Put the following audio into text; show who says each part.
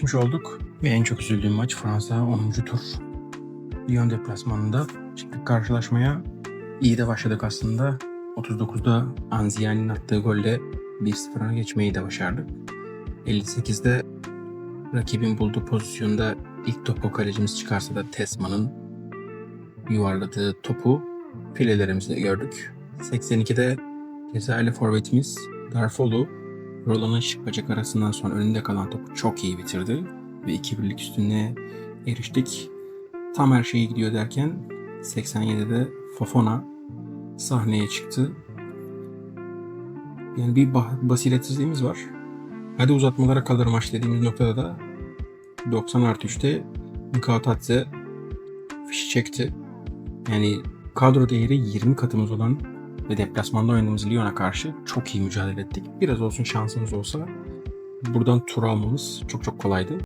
Speaker 1: Gitmiş olduk ve en çok üzüldüğüm maç Fransa 10. tur. Lyon deplasmanında çıktık karşılaşmaya. İyi de başladık aslında. 39'da Anziani'nin attığı golle 1-0'a geçmeyi de başardık. 58'de rakibin bulduğu pozisyonda ilk topu kalecimiz çıkarsa da Tesman'ın yuvarladığı topu filelerimizde gördük. 82'de Cezayirli forvetimiz Darfolu Roland'ın şık bacak arasından sonra önünde kalan topu çok iyi bitirdi ve 2-1'lik üstünlüğe eriştik. Tam her şey gidiyor derken 87'de Fofana sahneye çıktı. Yani bir basiretsizliğimiz var. Hadi uzatmalara kalır maç dediğimiz noktada da 90 artı 3'te Mikautadze fişi çekti. Yani kadro değeri 20 katımız olan ve deplasmanda oynadığımız Lyon'a karşı çok iyi mücadele ettik. Biraz olsun şansımız olsa buradan tur almamız çok çok kolaydı.